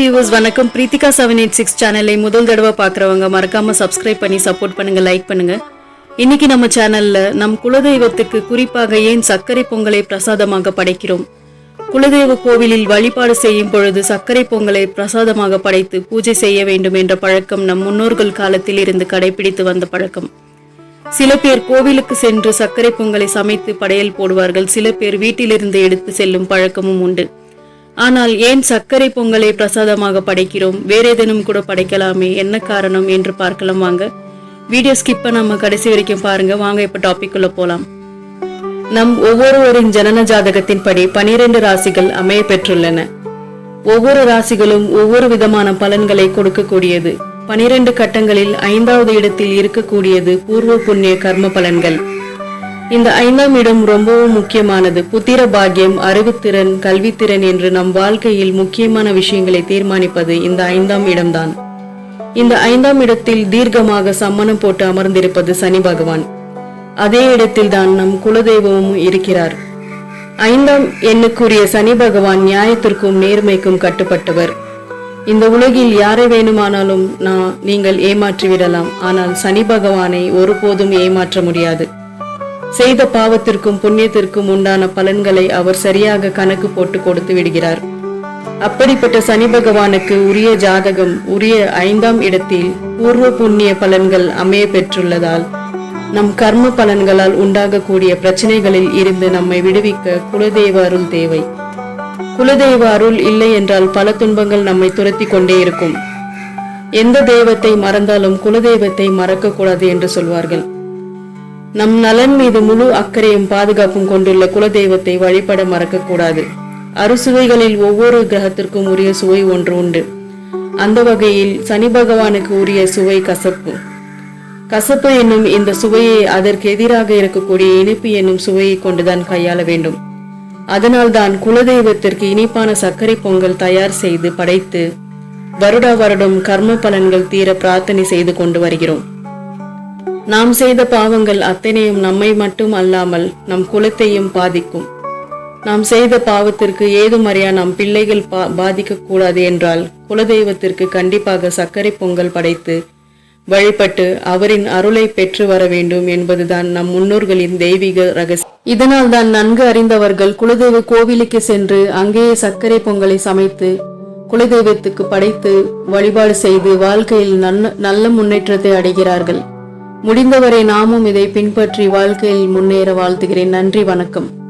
Viewers வணக்கம். Preethika seven eight six சேனலை முதல் தடவை பார்க்குறவங்க மறக்காம சப்ஸ்கிரைப் பண்ணி சப்போர்ட் பண்ணுங்க லைக் பண்ணுங்க. இன்னைக்கு நம்ம சேனல்ல நம் குலதெய்வத்துக்கு குறிப்பாக ஏன் சர்க்கரை பொங்கலை பிரசாதமாக படைக்கிறோம்? குலதெய்வ கோவிலில் வழிபாடு செய்யும் பொழுது சர்க்கரை பொங்கலை பிரசாதமாக படைத்து பூஜை செய்ய வேண்டும் என்ற பழக்கம் நம் முன்னோர்கள் காலத்தில் இருந்து கடைபிடித்து வந்த பழக்கம். சில பேர் கோவிலுக்கு சென்று சர்க்கரை பொங்கலை சமைத்து படையல் போடுவார்கள். சில பேர் வீட்டிலிருந்து எடுத்து செல்லும் பழக்கமும் உண்டு. ஆனால் ஏன் சர்க்கரை பொங்கலை பிரசாதமாக படைக்கிறோம்? வேற ஏதேனும் கூட படைக்கலாமே? என்ன காரணம் என்று பார்க்கலாம் வாங்க. வீடியோ ஸ்கிப் நம்ம கடைசி வரைக்கும் பாருங்க. வாங்க இப்ப டாபிக் உள்ள போலாம். நம் ஒவ்வொருவரின் ஜனன ஜாதகத்தின்படி பனிரெண்டு ராசிகள் அமைய பெற்றுள்ளன. ஒவ்வொரு ராசிகளும் ஒவ்வொரு விதமான பலன்களை கொடுக்கக்கூடியது. பனிரெண்டு கட்டங்களில் ஐந்தாவது இடத்தில் இருக்கக்கூடியது பூர்வ புண்ணிய கர்ம பலன்கள். இந்த ஐந்தாம் இடம் ரொம்பவும் முக்கியமானது. புத்திர பாக்கியம் அறிவுத்திறன் கல்வித்திறன் என்று நம் வாழ்க்கையில் முக்கியமான விஷயங்களை தீர்மானிப்பது இந்த ஐந்தாம் இடம்தான். இந்த ஐந்தாம் இடத்தில் தீர்க்கமாக சம்மணம் போட்டு அமர்ந்திருப்பது சனி பகவான். அதே இடத்தில் தான் நம் குலதெய்வமும் இருக்கிறார். ஐந்தாம் எண்ணுக்குரிய சனி பகவான் நியாயத்திற்கும் நேர்மைக்கும் கட்டுப்பட்டவர். இந்த உலகில் யாரை வேணுமானாலும் நான் நீங்கள் ஏமாற்றி விடலாம் ஆனால் சனி பகவானை ஒருபோதும் ஏமாற்ற முடியாது. செய்த பாவத்திற்கும் புண்ணியத்திற்கும் உண்டான பலன்களை அவர் சரியாக கணக்கு போட்டு கொடுத்து விடுகிறார். அப்படிப்பட்ட சனி பகவானுக்கு உரிய ஜாதகம் உரிய ஐந்தாம் இடத்தில் பூர்வ புண்ணிய பலன்கள் அமைய பெற்றுள்ளதால் நம் கர்ம பலன்களால் உண்டாகக்கூடிய பிரச்சனைகளில் இருந்து நம்மை விடுவிக்க குலதெய்வ அருள் தேவை. குலதெய்வ அருள் இல்லை என்றால் பல துன்பங்கள் நம்மை துரத்தி கொண்டே இருக்கும். எந்த தெய்வத்தை மறந்தாலும் குலதெய்வத்தை மறக்கக்கூடாது என்று சொல்வார்கள். நம் நலன் மீது முழு அக்கறையும் பாதுகாப்பும் கொண்டுள்ள குலதெய்வத்தை வழிபட மறக்கக்கூடாது. அறுசுவைகளில் ஒவ்வொரு கிரகத்திற்கும் உரிய சுவை ஒன்று உண்டு. அந்த வகையில் சனி பகவானுக்கு உரிய சுவை கசப்பு. கசப்பு என்னும் இந்த சுவையை அதற்கு எதிராக இருக்கக்கூடிய இனிப்பு என்னும் சுவையை கொண்டுதான் கையாள வேண்டும். அதனால்தான் குலதெய்வத்திற்கு இனிப்பான சர்க்கரை பொங்கல் தயார் செய்து படைத்து வருடா வருடம் கர்ம பலன்கள் தீர பிரார்த்தனை செய்து கொண்டு வருகிறோம். நாம் செய்த பாவங்கள் அத்தனையும் நம்மை மட்டும் அல்லாமல் நம் குலத்தையும் பாதிக்கும். நாம் செய்த பாவத்திற்கு ஏதும் அறியா நம் பிள்ளைகள் பா பாதிக்க கூடாது என்றால் குலதெய்வத்திற்கு கண்டிப்பாக சர்க்கரை பொங்கல் படைத்து வழிபட்டு அவரின் அருளை பெற்று வர வேண்டும் என்பதுதான் நம் முன்னோர்களின் தெய்வீக ரகசியம். இதனால் தான் நன்கு அறிந்தவர்கள் குலதெய்வ கோவிலுக்கு சென்று அங்கேயே சர்க்கரை பொங்கலை சமைத்து குலதெய்வத்துக்கு படைத்து வழிபாடு செய்து வாழ்க்கையில் நல்ல நல்ல முன்னேற்றத்தை அடைகிறார்கள். முடிந்தவரை நாமும் இதை பின்பற்றி வாழ்க்கையில் முன்னேற வாழ்த்துகிறேன். நன்றி வணக்கம்.